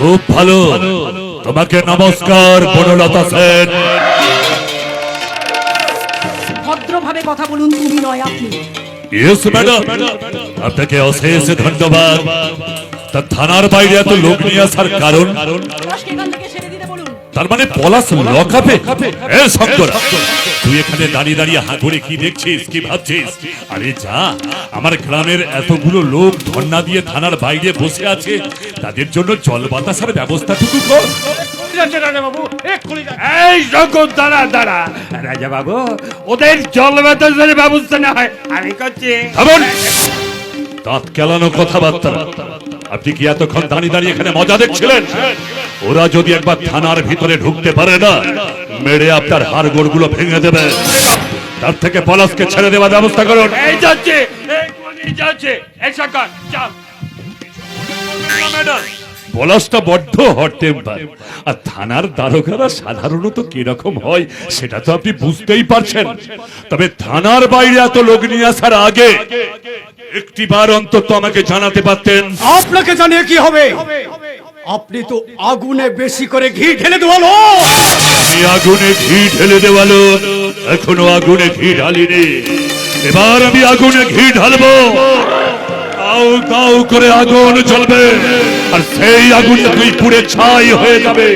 খুব ভালো। তোমাকে নমস্কার বনলতা সেন। ভদ্রভাবে কথা বলুন তুমি নয় আপনি। ইয়েস ম্যাডাম আপনাকে অশেষ ধন্যবাদ। তা থানার বাইরে এত লোক নিয়ে আসার কারণ? তার মানে পলাশ লকাপে? এ শঙ্কর তুই এখানে দাঁড়িয়ে দাঁড়িয়ে হাঁকুড়ে কি দেখছিস কি ভাবছিস? আরে যা আমার গ্রামের এতগুলো লোক ধর্ণা দিয়ে থানার বাইরে বসে আছে তাদের জন্য জল বাতাসের ব্যবস্থাটুকু কর। রাজাবাবু এই শঙ্কর দাঁড়া দাঁড়া। রাজা বাবু ওদের জল বাতাসের ব্যবস্থা না হয় আমি করছি। দাঁত কেলানো কথাবার্তা। আপনি কি এতক্ষণ দাঁড়িয়ে দাঁড়িয়ে এখানে মজা দেখছিলেন? ওরা যদি একবার থানার ভিতরে ঢুকতে পারে না মেরে আপনার হাড় গোড়গুলো ভেঙে দেবে। তার থেকে পলাশকে ছেড়ে দেওয়ার ব্যবস্থা করুন। এই যাচ্ছে এক্ষুনি যাচ্ছে। এই শঙ্কর চল পলাশটা বড্ড হট টেম্পার আর থানার দারোগারা সাধারণত কীরকম হয় সেটা তো আপনি বুঝতেই পারছেন। তবে থানার বাইরে এত লোক নিয়ে আসার আগে একটিবার অন্তত আমাকে জানাতে পারতেন। আপনাকে জানিয়ে কি হবে? আপনি তো আগুনে বেশি করে ঘি ঢেলে দেওয়ালো। আমি আগুনে ঘি ঢেলে দেওয়ালো এখনও আগুনে ঘি ঢালিনি। এবার আমি আগুনে ঘি ঢালবো। কাউ কাউ করে আগুন জ্বলবে আর সেই আগুন তুই পুড়ে ছাই হয়ে যাবে।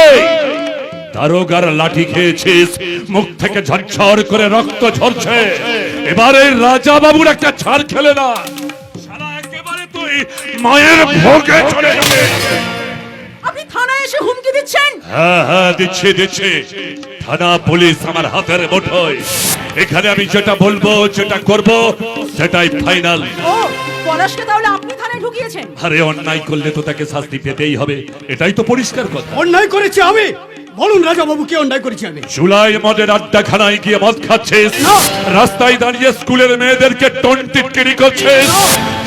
এই! দারোগার লাঠি খেয়েছিস মুখ থেকে ঝরঝর করে রক্ত ঝরছে। এবারে রাজা বাবুর একটা ছাড় খেলে না। মায়ের ভোগে চলে যাবে। আপনি থানায় এসে হুমকি দিচ্ছেন? হ্যাঁ হ্যাঁ দিচ্ছি দিচ্ছি। থানা পুলিশ আমার হাতের মুঠোয়। এখানে আমি যেটা বলব যেটা করব সেটাই ফাইনাল। ও পলাশকে তাহলে আপনি থানায় ঢুকিয়েছেন? আরে অন্যায় করলে তো তাকে শাস্তি পেতেই হবে। এটাই তো পরিষ্কার কথা। অন্যায় করেছি আমি? বলুন রাজা বাবু কি অন্যায় করেছি আমি? জুলাই মদের আড্ডাখানায় গিয়ে মদ খাচ্ছিস। রাস্তায় দাঁড়িয়ে স্কুলের মেয়েদেরকে টন টিটকিরি করছিস।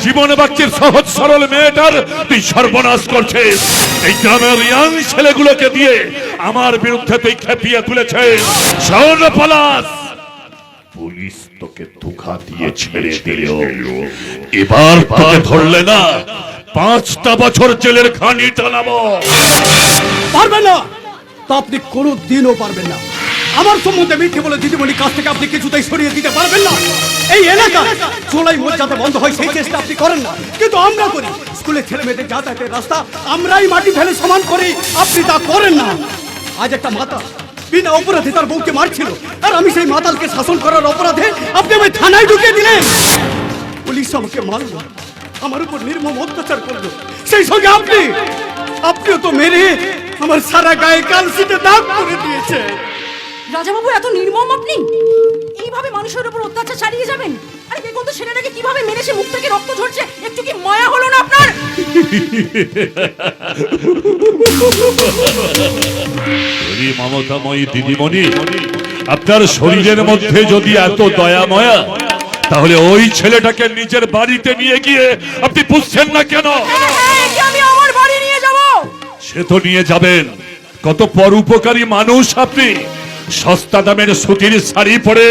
জীবন বাচ্চির সহজ সরল মেয়েটার তুই সর্বনাশ করছিস। এই গ্রামের ইয়াং ছেলেগুলোকে দিয়ে আমার বিরুদ্ধে তুই খেপিয়ে তুলেছে। শোন পলাশ। পুলিশ তোকে ধোকা দিয়ে ছেড়ে দিল। এবার তোকে ধরলে না, পাঁচটা বছর জেলের খানি টানাবো। পারবেন না। তা আপনি কোনো দিনও পারবেন না। আমার সম্বন্ধে মিথ্যে বলে দিদিমণির কাছ থেকে আপনি কিছুতেই সরিয়ে দিতে পারবেন না। এই এলাকা চোলাই মোড় যাতে বন্ধ হয়, সেই চেষ্টা আপনি করেন না। কিন্তু আমরা করি। স্কুলে ছেলে মেয়েদের যাতায়াতের রাস্তা আমরাই মাটি ফেলে সমান করি। আপনি তা করেন না। আজ একটা মাতা বিনা অপরাধে তার বউকে মারছিল। আর আমি সেই মাতালকে শাসন করার অপরাধে আপনি আমায় থানায় ঢুকিয়ে দিলেন। পুলিশ আমাকে মারলো। আমার উপর নির্মম অত্যাচার করল। সেই সঙ্গে আপনি, আপনিও তো মেরে আমার সারা গায়ে কালসিতে দাগ করে দিয়েছে রাজাবাবু এত নির্মম আপনি? এইভাবে মানুষের উপর অত্যাচার চালিয়ে যাবেন? আরে দেখুন তো ছেলেটাকে কীভাবে মেরেছে মুখ থেকে রক্ত ঝরছে। একটু কি মায়া হলো না আপনার? হরি মমতাময়ী দিদিমণি আপনার শরীরের মধ্যে যদি এত দয়া ময়া তাহলে ওই ছেলেটাকে নিজের বাড়িতে নিয়ে গিয়ে আপনি বুঝছেন না কেন? হ্যাঁ, হ্যাঁ, আমি আমার বাড়ি নিয়ে যাব। সে তো নিয়ে যাবেন। কত পরোপকারী মানুষ আপনি। সস্তা দামের সুতির শাড়ি পরে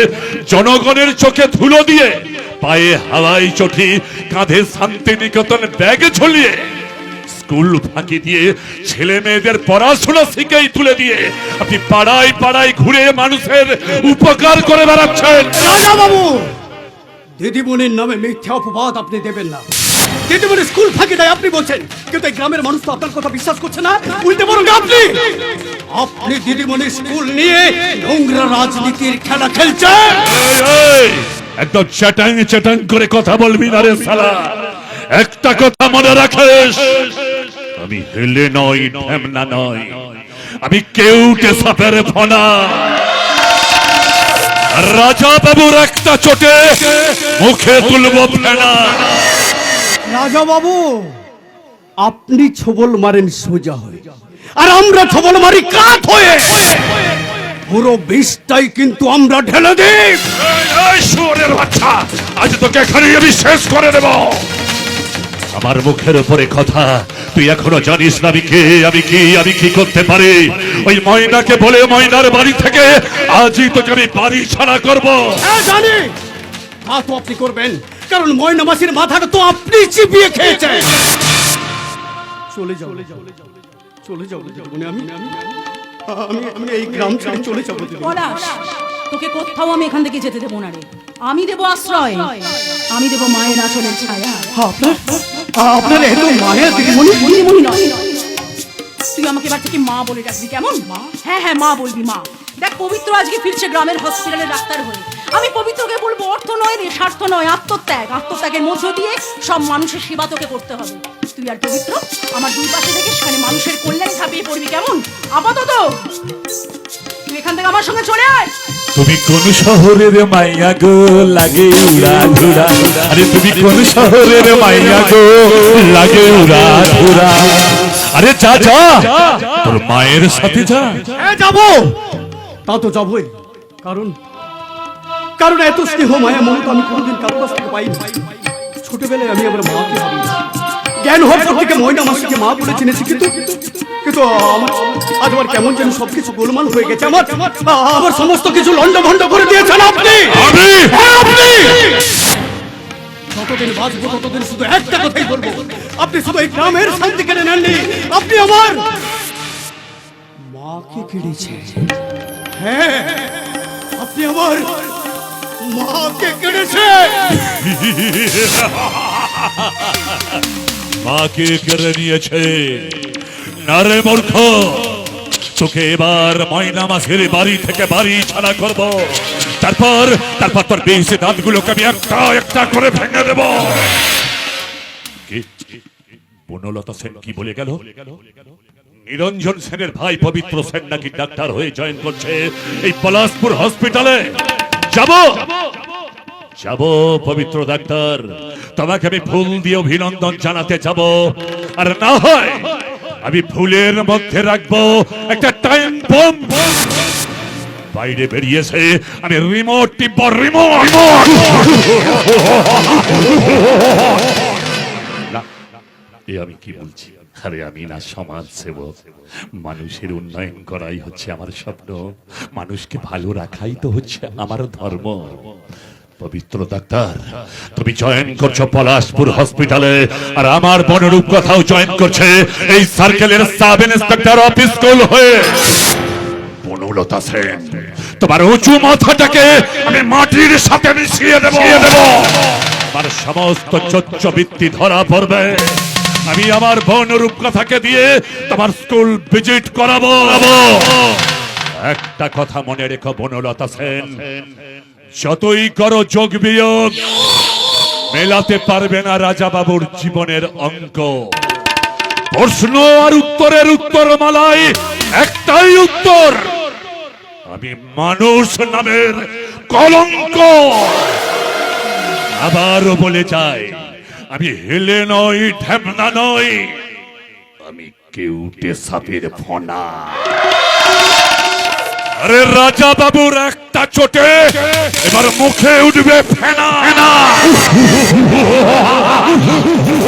জনগণের চোখে ধুলো দিয়ে পায়ে হাওয়াই চটি, কাঁধে শান্তিনিকেতন ব্যাগে ঝুলিয়ে স্কুল ফাঁকি দিয়ে ছেলে মেয়েদের পড়াশোনা শিখেই তুলে দিয়ে আপনি পাড়ায় পাড়ায় ঘুরে মানুষের উপকার করে বেড়াচ্ছেন। বাবু দিদিমণির নামে মিথ্যা অপবাদ আপনি দেবেন না। দিদিমণি স্কুল ফাঁকি দেয়, আপনি বলছেন। কিন্তু এই গ্রামের মানুষ তো আপনার কথা বিশ্বাস করছে না। উল্টে বরং আপনি। আপনি দিদিমণি স্কুল নিয়ে নোংরা রাজনীতির খেলা খেলছেন। একদম চ্যাটাং চ্যাটাং করে কথা বলবি না রে সালা একটা কথা মনে রাখিস, আমি হেলে নই ঢেমনা নই। আমি কেউটে সাপের ফনা রাজা বাবুর একটা চোটে মুখে তুলবো ফেনা। রাজা বাবু আপনি ছবল মারেন সোজা হয়ে। আর আমরা ছবল মারি কাত হয়ে। পুরো বিষটাই কিন্তু আমরা ঢেলে দিই। বাচ্চা আজ তোকে এখানেই আমি শেষ করে দেব। আমার মুখের উপরে কথা তুই এখনও জানিস না আমি কে আমি কি আমি কি করতে পারি? ওই ময়নাকে বলে ময়নার বাড়ি থেকে আজই তোকে আমি বাড়ি ছাড়া করব। হ্যাঁ জানি। তা তো আপনি করবেন। কারণ ময়না মাসির মাথাটা তো আপনি চিপিয়ে খেয়েছেন। চলে যাও চলে যাও দিদিমণি আমি আমি আমি আমি এই গ্রাম ছেড়ে চলে যাব। পলাশ তোকে কোথাও আমি এখান থেকে যেতে দেবো না রে। আমি দেবো আশ্রয় আমি দেবো মায়ের আঁচলের ছায়া। আপনার আপনার এত মায়ের দিদিমণি মনিমনি নয়। তুই আমাকে এবার থেকে মা বলে ডাকবি কেমন? মা? হ্যাঁ হ্যাঁ মা বলবি মা। দেখ পবিত্র আজকে ফিরছে গ্রামের হসপিটালে ডাক্তার হয়ে। আমি পবিত্রকে বলব অর্থ নয় রে স্বার্থ নয় আত্মত্যাগ। আত্মত্যাগের মধ্য দিয়ে সব মানুষের সেবা তোকে করতে হবে। তুই আর পবিত্র আমার দুই পাশে থেকে সেখানে মানুষের কল্যাণ ঝাঁপিয়ে পড়বি কেমন? আপাতত তুই এখান থেকে আমার সঙ্গে চলে আয়। তুমি কোন শহরের মাইয়া গো? লাগে উড়া ধুরা। আরে তুমি কোন শহরের মাইয়া গো? লাগে উড়া ধুরা। আরে যা যা। তোর মায়ের সাথে যা। হ্যাঁ যাব। তা তো যাবোই। কারণ কারণ এত স্নেহ মায়া মমতা আমি কোনোদিন কারও কাছ থেকে পাইনি। ছোটবেলায় আমি আমার মাকে হারিয়েছি। জ্ঞান হওয়ার পর থেকে ময়না মাসিকে মা বলে চিনেছি কিন্তু কিন্তু আমার আজ আমার কেমন যেন সবকিছু গোলমাল হয়ে গেছে। আমার আমার সমস্ত কিছু লন্ড ভন্ড করে দিয়েছেন আপনি! হ্যাঁ, আপনি! যতদিন বাঁচবো ততদিন শুধু একটা কথাই বলব। আপনি শুধু এই গ্রামের শান্তি কেড়ে নেননি। আপনি আমার মাকে কেড়েছেন। হ্যাঁ আপনি আমার মাকে কেড়েছেন মাকে কেড়ে নিয়েছে। নারে মূর্খ, তোকে এবার ময়না মাসের বাড়ি থেকে বাড়ি ছাড়া করব। তারপর তারপর তোর বেশি আমি একটা একটা করে ভেঙে দেব। সেন কি বলে গেল? নিরঞ্জন সেনের ভাই পবিত্র সেন নাকি ডাক্তার হয়ে জয়েন করছে এই পলাশপুর হসপিটালে? যাব। যাব, পবিত্র ডাক্তার। তোমাকে আমি ফুল দিয়ে অভিনন্দন জানাতে যাব। আর না হয় আমি ফুলের মধ্যে রাখব একটা টাইম বম। বাইরে বেরিয়েছে, আমি রিমোট টিপব রিমোট আমি কি বলছি? আরে আমি না সমাজ সেবক। মানুষের উন্নয়ন করাই হচ্ছে আমার স্বপ্ন। মানুষকে ভালো রাখাই তো হচ্ছে আমার ধর্ম। পবিত্র ডাক্তার, তুমি জয়েন করছ পলাশপুর হসপিটালে, আর আমার বনরূপ কথাও জয়েন করছে এই সার্কেলের সাব ইন্সপেক্টর অফিস স্কুল হয়ে। বনলতা সেন, তোমার উঁচু মাথাটাকে আমি মাটির সাথে মিশিয়ে দেব। দেব আমার সমস্ত চচ্চ বৃত্তি ধরা পড়বে। আমি আমার বনরূপ কথাকে দিয়ে তোমার স্কুল ভিজিট করাবো। একটা কথা মনে রেখো বনলতা সেন, যতই করো যোগ বিয়োগ, মেলাতে পারবে না রাজা বাবুর জীবনের অঙ্ক প্রশ্ন আর উত্তরের উত্তর মালাই একটাই উত্তর, আমি মানুষ নামের কলঙ্ক। আবারও বলে যাই আমি হেলে নই ঠেপনা নই। আমি কেউটে সাপের ফনা। আরে রাজা বাবুর একটা চোটে এবার মুখে উঠবে ফেনা। ফেনা।